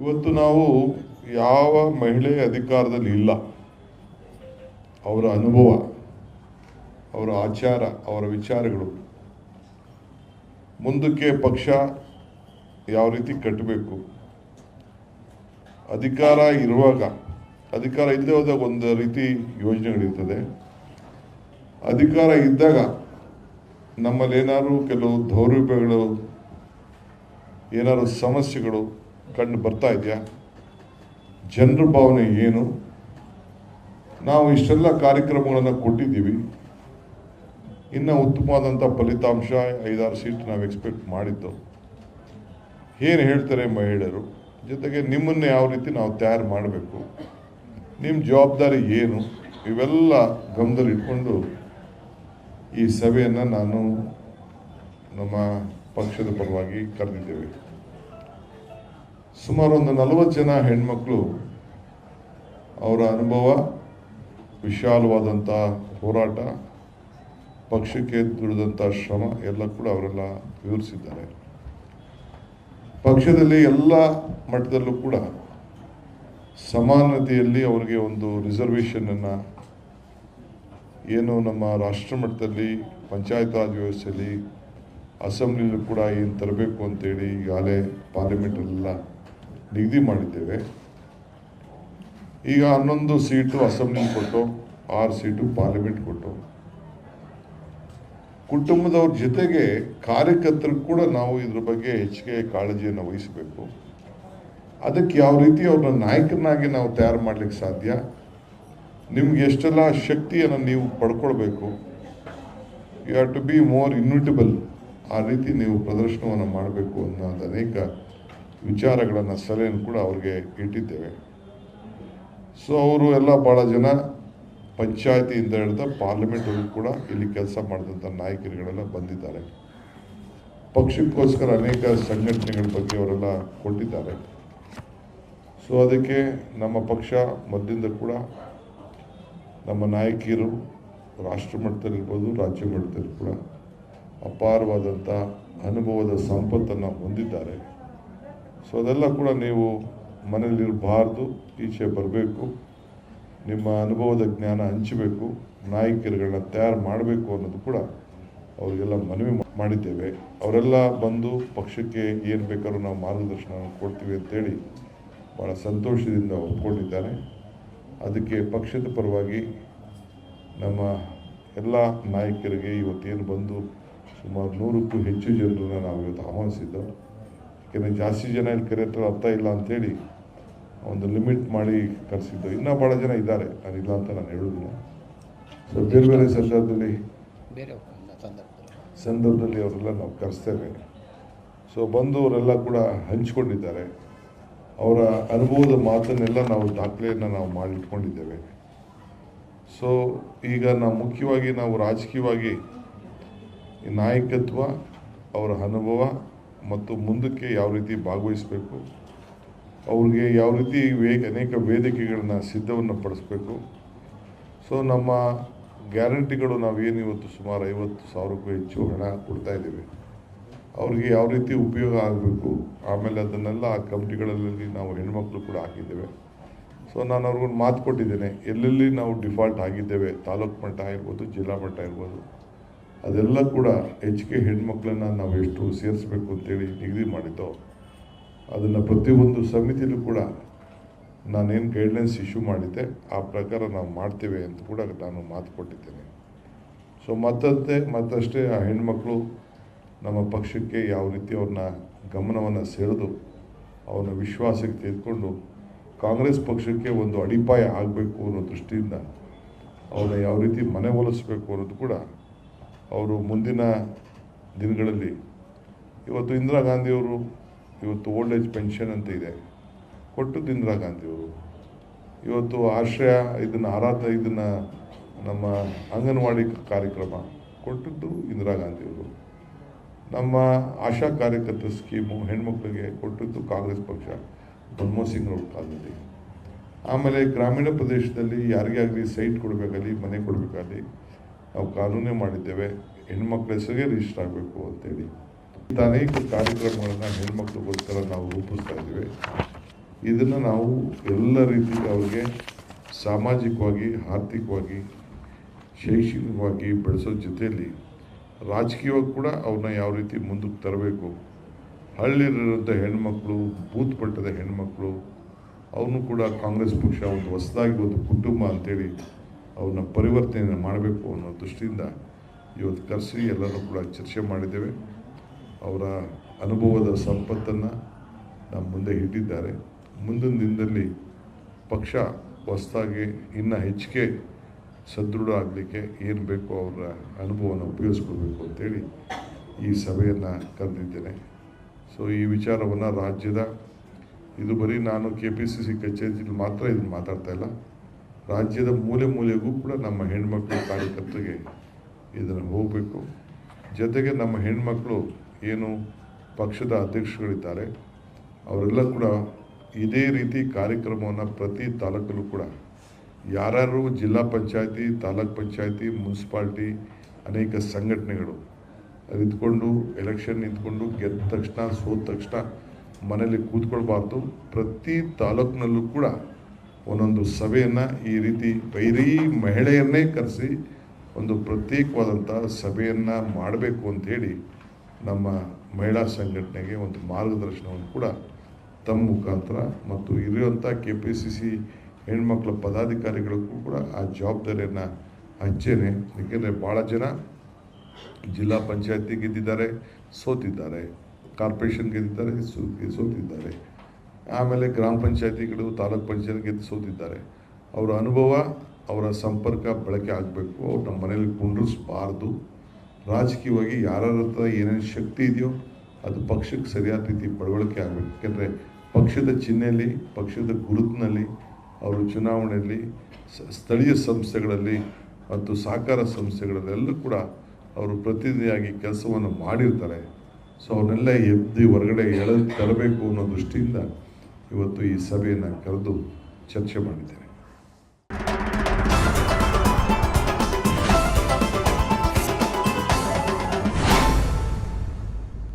ಇವತ್ತು ನಾವು ಯಾವ ಮಹಿಳೆ ಅಧಿಕಾರದಲ್ಲಿ ಇಲ್ಲ, ಅವರ ಅನುಭವ, ಅವರ ಆಚಾರ, ಅವರ ವಿಚಾರಗಳು ಮುಂದಕ್ಕೆ ಪಕ್ಷ ಯಾವ ರೀತಿ ಕಟ್ಟಬೇಕು? ಅಧಿಕಾರ ಇರುವಾಗ, ಅಧಿಕಾರ ಇಲ್ಲದೆ ಹೋದಾಗ ಒಂದು ರೀತಿ ಯೋಜನೆಗಳಿರ್ತದೆ. ಅಧಿಕಾರ ಇದ್ದಾಗ ನಮ್ಮಲ್ಲಿ ಏನಾದರೂ ಕೆಲವು ದೌರ್ಬಲ್ಯಗಳು, ಏನಾದರೂ ಸಮಸ್ಯೆಗಳು ಕಂಡು ಬರ್ತಾ ಇದೆಯಾ? ಜನರ ಭಾವನೆ ಏನು? ನಾವು ಇಷ್ಟೆಲ್ಲ ಕಾರ್ಯಕ್ರಮಗಳನ್ನು ಕೊಟ್ಟಿದ್ದೀವಿ. ಇನ್ನು ಉತ್ತಮವಾದಂಥ ಫಲಿತಾಂಶ ಐದಾರು ಸೀಟ್ ನಾವು ಎಕ್ಸ್ಪೆಕ್ಟ್ ಮಾಡಿದ್ದು. ಏನು ಹೇಳ್ತಾರೆ ಮಹಿಳೆಯರು? ಜೊತೆಗೆ ನಿಮ್ಮನ್ನು ಯಾವ ರೀತಿ ನಾವು ತಯಾರು ಮಾಡಬೇಕು? ನಿಮ್ಮ ಜವಾಬ್ದಾರಿ ಏನು? ಇವೆಲ್ಲ ಗಮನದಲ್ಲಿ ಇಟ್ಕೊಂಡು ಈ ಸಭೆಯನ್ನು ನಾನು ನಮ್ಮ ಪಕ್ಷದ ಪರವಾಗಿ ಕರೆದಿದ್ದೇವೆ. ಸುಮಾರು ಒಂದು ನಲವತ್ತು ಜನ ಹೆಣ್ಮಕ್ಳು ಅವರ ಅನುಭವ ವಿಶಾಲವಾದಂಥ ಹೋರಾಟ, ಪಕ್ಷಕ್ಕೆ ದುಡಿದಂಥ ಶ್ರಮ ಎಲ್ಲ ಕೂಡ ಅವರೆಲ್ಲ ವಿವರಿಸಿದ್ದಾರೆ. ಪಕ್ಷದಲ್ಲಿ ಎಲ್ಲ ಮಟ್ಟದಲ್ಲೂ ಕೂಡ ಸಮಾನತೆಯಲ್ಲಿ ಅವರಿಗೆ ಒಂದು ರಿಸರ್ವೇಷನನ್ನು ಏನು ನಮ್ಮ ರಾಷ್ಟ್ರ ಮಟ್ಟದಲ್ಲಿ ಪಂಚಾಯತ್ ರಾಜ್ ವ್ಯವಸ್ಥೆಯಲ್ಲಿ, ಅಸೆಂಬ್ಲಿಲೂ ಕೂಡ ಏನು ತರಬೇಕು ಅಂತೇಳಿ ಈಗಾಗಲೇ ಪಾರ್ಲಿಮೆಂಟಲ್ಲೆಲ್ಲ ನಿಗದಿ ಮಾಡಿದ್ದೇವೆ. ಈಗ ಹನ್ನೊಂದು ಸೀಟು ಅಸೆಂಬ್ಲಿ ಕೊಟ್ಟು, ಆರು ಸೀಟು ಪಾರ್ಲಿಮೆಂಟ್ ಕೊಟ್ಟು. ಕುಟುಂಬದವ್ರ ಜೊತೆಗೆ ಕಾರ್ಯಕರ್ತರು ಕೂಡ ನಾವು ಇದ್ರ ಬಗ್ಗೆ ಹೆಚ್ಚಿಗೆ ಕಾಳಜಿಯನ್ನು ವಹಿಸಬೇಕು. ಅದಕ್ಕೆ ಯಾವ ರೀತಿ ಅವ್ರನ್ನ ನಾಯಕನಾಗಿ ನಾವು ತಯಾರು ಮಾಡ್ಲಿಕ್ಕೆ ಸಾಧ್ಯ? ನಿಮ್ಗೆ ಎಷ್ಟೆಲ್ಲ ಶಕ್ತಿಯನ್ನು ನೀವು ಪಡ್ಕೊಳ್ಬೇಕು? You have to be more inevitable ಆ ರೀತಿ ನೀವು ಪ್ರದರ್ಶನವನ್ನು ಮಾಡಬೇಕು ಅನ್ನೋದು ಅನೇಕ ವಿಚಾರಗಳನ್ನು ಸಲಹೆಯನ್ನು ಕೂಡ ಅವ್ರಿಗೆ ಇಟ್ಟಿದ್ದೇವೆ. ಸೊ ಅವರು ಎಲ್ಲ ಭಾಳ ಜನ ಪಂಚಾಯತಿಯಿಂದ ಹಿಡಿದ ಪಾರ್ಲಿಮೆಂಟ್ವರೆಗೂ ಕೂಡ ಇಲ್ಲಿ ಕೆಲಸ ಮಾಡಿದಂಥ ನಾಯಕರುಗಳೆಲ್ಲ ಬಂದಿದ್ದಾರೆ. ಪಕ್ಷಕ್ಕೋಸ್ಕರ ಅನೇಕ ಸಂಘಟನೆಗಳ ಬಗ್ಗೆ ಅವರೆಲ್ಲ ಕೊಟ್ಟಿದ್ದಾರೆ. ಸೊ ಅದಕ್ಕೆ ನಮ್ಮ ಪಕ್ಷ ಮೊದಲಿಂದ ಕೂಡ ನಮ್ಮ ನಾಯಕಿಯರು ರಾಷ್ಟ್ರ ಮಟ್ಟದಲ್ಲಿರ್ಬೋದು ರಾಜ್ಯ ಮಟ್ಟದಲ್ಲಿ ಕೂಡ ಅಪಾರವಾದಂಥ ಅನುಭವದ ಸಂಪತ್ತನ್ನು ಹೊಂದಿದ್ದಾರೆ. ಸೊ ಅದೆಲ್ಲ ಕೂಡ ನೀವು ಮನೇಲಿರಬಾರ್ದು ಈಚೆ ಬರಬೇಕು. ನಿಮ್ಮ ಅನುಭವದ ಜ್ಞಾನ ಹಂಚಬೇಕು. ನಾಯಕಿಯರುಗಳನ್ನ ತಯಾರು ಮಾಡಬೇಕು ಅನ್ನೋದು ಕೂಡ ಅವರಿಗೆಲ್ಲ ಮನವಿ ಮಾಡಿದ್ದೇವೆ. ಅವರೆಲ್ಲ ಬಂದು ಪಕ್ಷಕ್ಕೆ ಏನು ಬೇಕಾದ್ರೂ ನಾವು ಮಾರ್ಗದರ್ಶನ ಕೊಡ್ತೀವಿ ಅಂತೇಳಿ ಭಾಳ ಸಂತೋಷದಿಂದ ಒಪ್ಕೊಂಡಿದ್ದಾರೆ. ಅದಕ್ಕೆ ಪಕ್ಷದ ಪರವಾಗಿ ನಮ್ಮ ಎಲ್ಲ ನಾಯಕರಿಗೆ ಇವತ್ತೇನು ಬಂದು ಸುಮಾರು ನೂರಕ್ಕೂ ಹೆಚ್ಚು ಜನರನ್ನು ನಾವು ಇವತ್ತು ಆಹ್ವಾನಿಸಿದ್ದು ಯಾಕೆಂದರೆ ಜಾಸ್ತಿ ಜನ ಇಲ್ಲಿ ಕರೆಯತ್ರ ಅರ್ಥ ಇಲ್ಲ ಅಂಥೇಳಿ ಒಂದು ಲಿಮಿಟ್ ಮಾಡಿ ಕರೆಸಿದ್ದು. ಇನ್ನೂ ಭಾಳ ಜನ ಇದ್ದಾರೆ. ನಾನು ಇಲ್ಲ ಅಂತ ನಾನು ಹೇಳೋದಿಲ್ಲ. ಸೊ ಬೇರೆ ಬೇರೆ ಸಂದರ್ಭದಲ್ಲಿ ಸಂದರ್ಭದಲ್ಲಿ. ಅವರೆಲ್ಲ ನಾವು ಕರೆಸ್ತೇವೆ. ಸೊ ಬಂದು ಅವರೆಲ್ಲ ಕೂಡ ಹಂಚ್ಕೊಂಡಿದ್ದಾರೆ. ಅವರ ಅನುಭವದ ಮಾತನ್ನೆಲ್ಲ ನಾವು ದಾಖಲೆಯನ್ನು ನಾವು ಮಾಡಿಟ್ಕೊಂಡಿದ್ದೇವೆ. ಸೊ ಈಗ ನಾವು ಮುಖ್ಯವಾಗಿ ನಾವು ರಾಜಕೀಯವಾಗಿ ನಾಯಕತ್ವ ಅವರ ಅನುಭವ ಮತ್ತು ಮುಂದಕ್ಕೆ ಯಾವ ರೀತಿ ಭಾಗವಹಿಸಬೇಕು, ಅವ್ರಿಗೆ ಯಾವ ರೀತಿ ವೇ, ಅನೇಕ ವೇದಿಕೆಗಳನ್ನ ಸಿದ್ಧವನ್ನು ಪಡಿಸ್ಬೇಕು. ಸೊ ನಮ್ಮ ಗ್ಯಾರಂಟಿಗಳು ನಾವೇನು ಇವತ್ತು ಸುಮಾರು ಐವತ್ತು ಸಾವಿರಕ್ಕೂ ಹೆಚ್ಚು ಹಣ ಕೊಡ್ತಾ ಇದ್ದೀವಿ. ಅವ್ರಿಗೆ ಯಾವ ರೀತಿ ಉಪಯೋಗ ಆಗಬೇಕು, ಆಮೇಲೆ ಅದನ್ನೆಲ್ಲ ಆ ಕಮಿಟಿಗಳಲ್ಲಿ ನಾವು ಹೆಣ್ಮಕ್ಳು ಕೂಡ ಹಾಕಿದ್ದೇವೆ. ಸೊ ನಾನು ಅವ್ರಿಗೊಂದು ಮಾತು ಕೊಟ್ಟಿದ್ದೇನೆ, ಎಲ್ಲೆಲ್ಲಿ ನಾವು ಡಿಫಾಲ್ಟ್ ಆಗಿದ್ದೇವೆ, ತಾಲೂಕು ಮಟ್ಟ ಇರ್ಬೋದು ಜಿಲ್ಲಾ ಮಟ್ಟ ಇರ್ಬೋದು ಅದೆಲ್ಲ ಕೂಡ ಎಚ್ ಕೆ ಹೆಣ್ಮಕ್ಳನ್ನು ನಾವು ಎಷ್ಟು ಸೇರಿಸ್ಬೇಕು ಅಂತೇಳಿ ನಿಗದಿ ಮಾಡಿದ್ದೋ, ಅದನ್ನು ಪ್ರತಿಯೊಂದು ಸಮಿತಿಯಲ್ಲೂ ಕೂಡ ನಾನೇನು ಗೈಡ್ಲೈನ್ಸ್ ಇಶ್ಯೂ ಮಾಡಿದ್ದೆ, ಆ ಪ್ರಕಾರ ನಾವು ಮಾಡ್ತೇವೆ ಅಂತ ಕೂಡ ನಾನು ಮಾತು ಕೊಟ್ಟಿದ್ದೇನೆ. ಸೊ ಮತ್ತಂತೆ ಮತ್ತಷ್ಟೇ ಆ ಹೆಣ್ಮಕ್ಳು ನಮ್ಮ ಪಕ್ಷಕ್ಕೆ ಯಾವ ರೀತಿ ಅವ್ರನ್ನ ಗಮನವನ್ನು ಸೆಳೆದು ಅವನ ವಿಶ್ವಾಸಕ್ಕೆ ತೆಗೆದುಕೊಂಡು ಕಾಂಗ್ರೆಸ್ ಪಕ್ಷಕ್ಕೆ ಒಂದು ಅಡಿಪಾಯ ಆಗಬೇಕು ಅನ್ನೋ ದೃಷ್ಟಿಯಿಂದ ಅವನ್ನ ಯಾವ ರೀತಿ ಮನೆ ಒಲಿಸ್ಬೇಕು ಅನ್ನೋದು ಕೂಡ ಅವರು ಮುಂದಿನ ದಿನಗಳಲ್ಲಿ, ಇವತ್ತು ಇಂದಿರಾ ಗಾಂಧಿಯವರು ಇವತ್ತು ಓಲ್ಡ್ ಏಜ್ ಪೆನ್ಷನ್ ಅಂತ ಇದೆ. ಕೊಟ್ಟದ್ದು ಇಂದಿರಾ ಗಾಂಧಿಯವರು. ಇವತ್ತು ಆಶ್ರಯ ಇದನ್ನು ಆರಾಧ ಇದನ್ನು ನಮ್ಮ ಅಂಗನವಾಡಿ ಕಾರ್ಯಕ್ರಮ ಕೊಟ್ಟದ್ದು ಇಂದಿರಾ ಗಾಂಧಿಯವರು. ನಮ್ಮ ಆಶಾ ಕಾರ್ಯಕರ್ತ ಸ್ಕೀಮು ಹೆಣ್ಮಕ್ಳಿಗೆ ಕೊಟ್ಟಿದ್ದು ಕಾಂಗ್ರೆಸ್ ಪಕ್ಷ ಮನಮೋಹನ್ ಸಿಂಗ್ ಅವ್ರ ಕಾಲದಲ್ಲಿ. ಆಮೇಲೆ ಗ್ರಾಮೀಣ ಪ್ರದೇಶದಲ್ಲಿ ಯಾರಿಗೇ ಆಗಲಿ ಸೈಟ್ ಕೊಡಬೇಕಾಗಲಿ, ಮನೆ ಕೊಡಬೇಕಾಗಲಿ ನಾವು ಕಾನೂನೇ ಮಾಡಿದ್ದೇವೆ, ಹೆಣ್ಮಕ್ಳ ಹೆಸರಿಗೆ ರಿಜಿಸ್ಟರ್ ಆಗಬೇಕು ಅಂತೇಳಿ. ಇಂಥ ಅನೇಕ ಕಾರ್ಯಕ್ರಮಗಳನ್ನು ಹೆಣ್ಮಕ್ಳಿಗೋಸ್ಕರ ನಾವು ರೂಪಿಸ್ತಾ ಇದ್ದೀವಿ. ಇದನ್ನು ನಾವು ಎಲ್ಲ ರೀತಿ ಅವ್ರಿಗೆ ಸಾಮಾಜಿಕವಾಗಿ, ಆರ್ಥಿಕವಾಗಿ, ಶೈಕ್ಷಣಿಕವಾಗಿ ಬೆಳೆಸೋ ಜೊತೆಯಲ್ಲಿ ರಾಜಕೀಯವಾಗಿ ಕೂಡ ಅವ್ರನ್ನ ಯಾವ ರೀತಿ ಮುಂದಕ್ಕೆ ತರಬೇಕು. ಹಳ್ಳಿಲಿರುವಂಥ ಹೆಣ್ಮಕ್ಳು, ಬೂತ್ ಮಟ್ಟದ ಹೆಣ್ಮಕ್ಳು, ಅವನು ಕೂಡ ಕಾಂಗ್ರೆಸ್ ಪಕ್ಷ ಒಂದು ಹೊಸದಾಗಿ ಒಂದು ಕುಟುಂಬ ಅಂತೇಳಿ ಅವನ್ನ ಪರಿವರ್ತನೆ ಮಾಡಬೇಕು ಅನ್ನೋ ದೃಷ್ಟಿಯಿಂದ ಇವತ್ತು ಕರೆಸಿ ಎಲ್ಲರೂ ಕೂಡ ಚರ್ಚೆ ಮಾಡಿದ್ದೇವೆ. ಅವರ ಅನುಭವದ ಸಂಪತ್ತನ್ನು ನಮ್ಮ ಮುಂದೆ ಇಟ್ಟಿದ್ದಾರೆ. ಮುಂದಿನ ದಿನದಲ್ಲಿ ಪಕ್ಷ ಹೊಸದಾಗಿ ಇನ್ನೂ ಹೆಚ್ಚಿಗೆ ಸದೃಢ ಆಗಲಿಕ್ಕೆ ಏನು ಬೇಕೋ ಅವರ ಅನುಭವನ ಉಪಯೋಗಿಸ್ಕೊಳ್ಬೇಕು ಅಂತೇಳಿ ಈ ಸಭೆಯನ್ನು ಕರೆದಿದ್ದೇನೆ. ಸೊ ಈ ವಿಚಾರವನ್ನು ರಾಜ್ಯದ, ಇದು ಬರೀ ನಾನು ಕೆ ಪಿ ಸಿ ಸಿ ಕಚೇರಿಯಲ್ಲಿ ಮಾತ್ರ ಇದನ್ನು ಮಾತಾಡ್ತಾ ಇಲ್ಲ. ರಾಜ್ಯದ ಮೂಲೆ ಮೂಲೆಗೂ ಕೂಡ ನಮ್ಮ ಹೆಣ್ಮಕ್ಳು ಕಾರ್ಯಕರ್ತರಿಗೆ ಇದನ್ನು ಹೋಗಬೇಕು. ಜೊತೆಗೆ ನಮ್ಮ ಹೆಣ್ಮಕ್ಳು ಏನು ಪಕ್ಷದ ಅಧ್ಯಕ್ಷಗಳಿದ್ದಾರೆ ಅವರೆಲ್ಲ ಕೂಡ ಇದೇ ರೀತಿ ಕಾರ್ಯಕ್ರಮವನ್ನು ಪ್ರತಿ ತಾಲೂಕಲ್ಲೂ ಕೂಡ ಯಾರ್ಯಾರು ಜಿಲ್ಲಾ ಪಂಚಾಯತಿ, ತಾಲೂಕ್ ಪಂಚಾಯತಿ, ಮುನ್ಸಿಪಾಲ್ಟಿ ಅನೇಕ ಸಂಘಟನೆಗಳು ನಿಂತ್ಕೊಂಡು, ಎಲೆಕ್ಷನ್ ನಿಂತ್ಕೊಂಡು, ಗೆದ್ದ ತಕ್ಷಣ ಸೋದ ತಕ್ಷಣ ಮನೇಲಿ ಕೂತ್ಕೊಳ್ಬಾರ್ದು. ಪ್ರತಿ ತಾಲೂಕಿನಲ್ಲೂ ಕೂಡ ಒಂದೊಂದು ಸಭೆಯನ್ನು ಈ ರೀತಿ ಬೈರೀ ಮಹಿಳೆಯನ್ನೇ ಕರೆಸಿ ಒಂದು ಪ್ರತ್ಯೇಕವಾದಂಥ ಸಭೆಯನ್ನು ಮಾಡಬೇಕು ಅಂಥೇಳಿ ನಮ್ಮ ಮಹಿಳಾ ಸಂಘಟನೆಗೆ ಒಂದು ಮಾರ್ಗದರ್ಶನವನ್ನು ಕೂಡ ತಮ್ಮ ಮುಖಾಂತರ ಮತ್ತು ಇರುವಂಥ ಕೆ ಪಿ ಸಿ ಸಿ ಹೆಣ್ಮಕ್ಳ ಪದಾಧಿಕಾರಿಗಳಿಗೂ ಕೂಡ ಆ ಜವಾಬ್ದಾರಿಯನ್ನು ಹಂಚೇನೆ. ಏಕೆಂದರೆ ಭಾಳ ಜನ ಜಿಲ್ಲಾ ಪಂಚಾಯತಿ ಗೆದ್ದಿದ್ದಾರೆ, ಸೋತಿದ್ದಾರೆ ಕಾರ್ಪೊರೇಷನ್ ಗೆದ್ದಿದ್ದಾರೆ ಸೋತಿದ್ದಾರೆ. ಆಮೇಲೆ ಗ್ರಾಮ ಪಂಚಾಯತಿಗಳು, ತಾಲೂಕ್ ಪಂಚಾಯತ್ ಗೆದ್ದು ಸೋತಿದ್ದಾರೆ ಅವರ ಅನುಭವ, ಅವರ ಸಂಪರ್ಕ ಬಳಕೆ ಆಗಬೇಕು. ಅವ್ರು ನಮ್ಮ ಮನೇಲಿ ಕುಂಡ್ರಿಸ್ಬಾರ್ದು. ರಾಜಕೀಯವಾಗಿ ಯಾರ್ಯಾರ ಹತ್ರ ಏನೇನು ಶಕ್ತಿ ಇದೆಯೋ ಅದು ಪಕ್ಷಕ್ಕೆ ಸರಿಯಾದ ರೀತಿ ಬಳವಳಿಕೆ ಆಗಬೇಕು. ಯಾಕೆಂದರೆ ಪಕ್ಷದ ಚಿಹ್ನೆಯಲ್ಲಿ, ಪಕ್ಷದ ಗುರುತಿನಲ್ಲಿ, ಅವರು ಚುನಾವಣೆಯಲ್ಲಿ ಸ್ಥಳೀಯ ಸಂಸ್ಥೆಗಳಲ್ಲಿ ಮತ್ತು ಸಹಕಾರ ಸಂಸ್ಥೆಗಳಲ್ಲೆಲ್ಲೂ ಕೂಡ ಅವರು ಪ್ರತಿನಿಧಿಯಾಗಿ ಕೆಲಸವನ್ನು ಮಾಡಿರ್ತಾರೆ. ಸೊ ಅವನ್ನೆಲ್ಲ ಎದ್ದು ಹೊರಗಡೆ ಎಳೆದು ತರಬೇಕು ಅನ್ನೋ ದೃಷ್ಟಿಯಿಂದ ಇವತ್ತು ಈ ಸಭೆಯನ್ನು ಕರೆದು ಚರ್ಚೆ ಮಾಡಿದ್ದೇನೆ.